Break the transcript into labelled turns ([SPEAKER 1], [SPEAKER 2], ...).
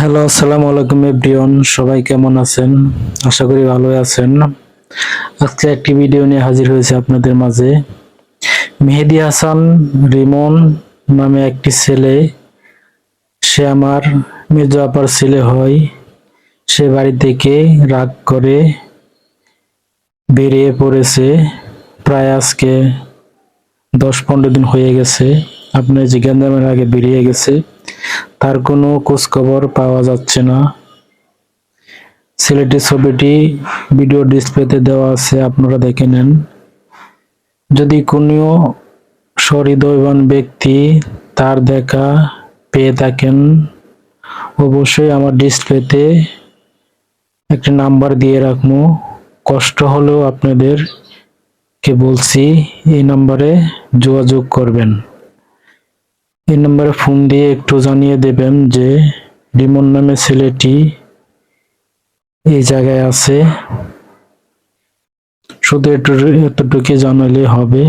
[SPEAKER 1] Hello, আসসালামু আলাইকুম everyone, সবাই কেমন আছেন? আশা করি ভালোই আছেন। আজকে একটি ভিডিও নিয়ে হাজির হয়েছে আপনাদের মাঝে। মেহেদি হাসান, রিমন নামে একটি ছেলে। সে আমার মেজো আপার ছেলে হয়। সে বাড়ি থেকে রাগ করে বেরিয়ে পড়েছে। প্রায় আজকে দশ পনেরো দিন হয়ে গেছে। আপনার যে গ্যান্দামের আগে বেরিয়ে গেছে। তার কোনো খোঁজখবর পাওয়া যাচ্ছে না। ছেলেটির ছবিটি ভিডিও ডিসপ্লেতে দেওয়া আছে, আপনারা দেখে নেন। যদি কোনো সহৃদয়বান ব্যক্তি তার দেখা পেয়ে থাকেন, অবশ্যই আমার ডিসপ্লেতে একটি নাম্বার দিয়ে রাখব। কষ্ট হলেও আপনাদের কে বলছি, এই নাম্বারে যোগাযোগ করবেন। এই নম্বরে ফোন দিয়ে একটু জানিয়ে দেবেন যে রিমন নামে ছেলেটি এই জায়গায় আছে। শুধু একটু এতটুকু জানালে হবে।